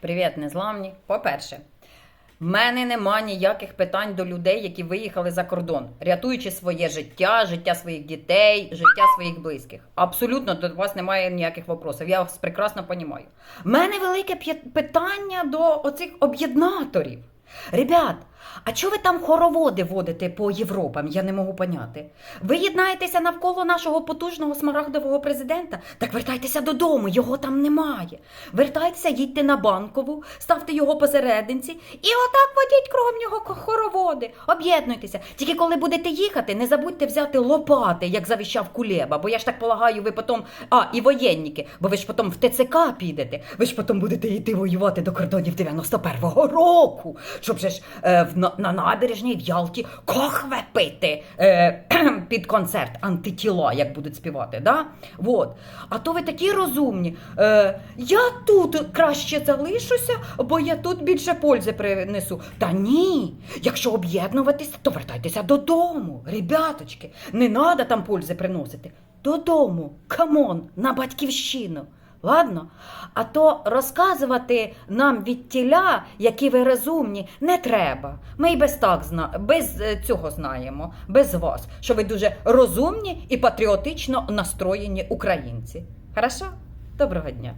Привіт, незламні. По-перше, в мене нема ніяких питань до людей, які виїхали за кордон, рятуючи своє життя, життя своїх дітей, життя своїх близьких. Абсолютно до вас немає ніяких вопросів. Я вас прекрасно розумію. В мене велике питання до оцих об'єднаторів. Ребят, а чого ви там хороводи водите по Європам? Я не можу поняти. Ви єднаєтеся навколо нашого потужного смарагдового президента? Так вертайтеся додому, його там немає. Вертайтеся, їдьте на банкову, ставте його посерединці і отак водіть кругом нього хороводи. Об'єднуйтеся. Тільки коли будете їхати, не забудьте взяти лопати, як завіщав Кулеба, бо я ж так полагаю, ви потім. А, і воєнники, бо ви ж потім в ТЦК підете. Ви ж потім будете йти воювати до кордонів 91-го року, щоб же ж е, на набережній в Ялті кохве пити е, під концерт антитіла, як будуть співати. Да? Вот. А то ви такі розумні. Е, я тут краще залишуся, бо я тут більше пользи принесу. Та ні. Якщо об'єднуватися, то вертайтеся додому. Ребяточки, не треба там пользи приносити. Додому, камон, на батьківщину. Ладно? А то розказувати нам від тіля, які ви розумні, не треба. Ми й без так зна... без е, цього знаємо, без вас, що ви дуже розумні і патріотично настроєні українці. Хорошо? Доброго дня.